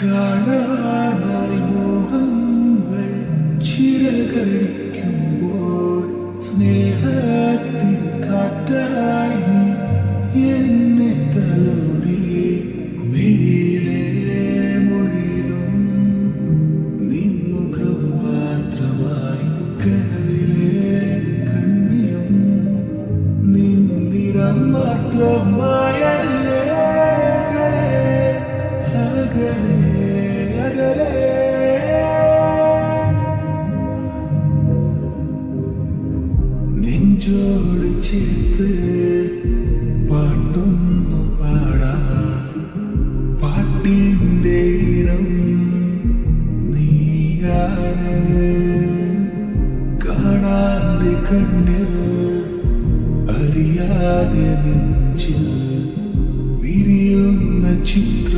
കാണാനായി മോഹങ്ങൾ ചിറകടിക്കുമ്പോൾ സ്നേഹത്തിൻ കാറ്റായി നീ എന്നെ തലോടി മിഴിയിലെ മൊഴിയിലും നിൻമുഖം മാത്രമായി കനവിലെ കണ്ണിലും നിന്നിറം മാത്രമായല്ലേ അകലെ. ചേർത്ത് പാട്ടൊന്നു പാടാ. പാട്ടിന്റെ ഇടം നീയാണ്. കാണാതെ കണ്ണിൽ അറിയാതെ നെഞ്ചിൽ വിരിയുന്ന ചിത്രം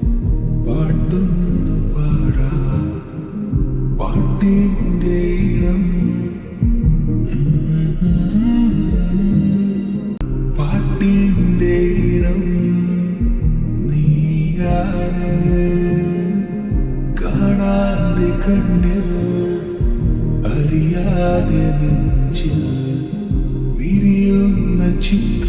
പാട്ടൊന്നു പാടാ. പാട്ടിന്റെ ഇടം പാട്ടിന്റെ ഇടം നീയാണ്. കാണാതെ കണ്ണിൽ അറിയാതെ നെഞ്ചിൽ വിരിയുന്ന ചിത്രം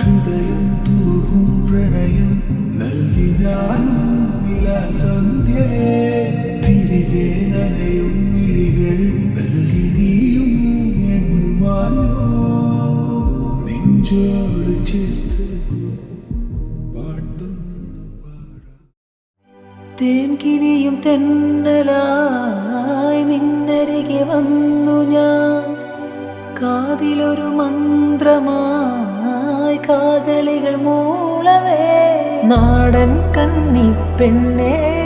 ഹൃദയം തേൻകിനിയും തെന്നലായി നിന്നരികെ വന്നു ഞാൻ. കാതിലൊരു മന്ത്രമായി കാകളികൾ മൂളവേ. നാടൻ കന്നി പെണ്ണേ.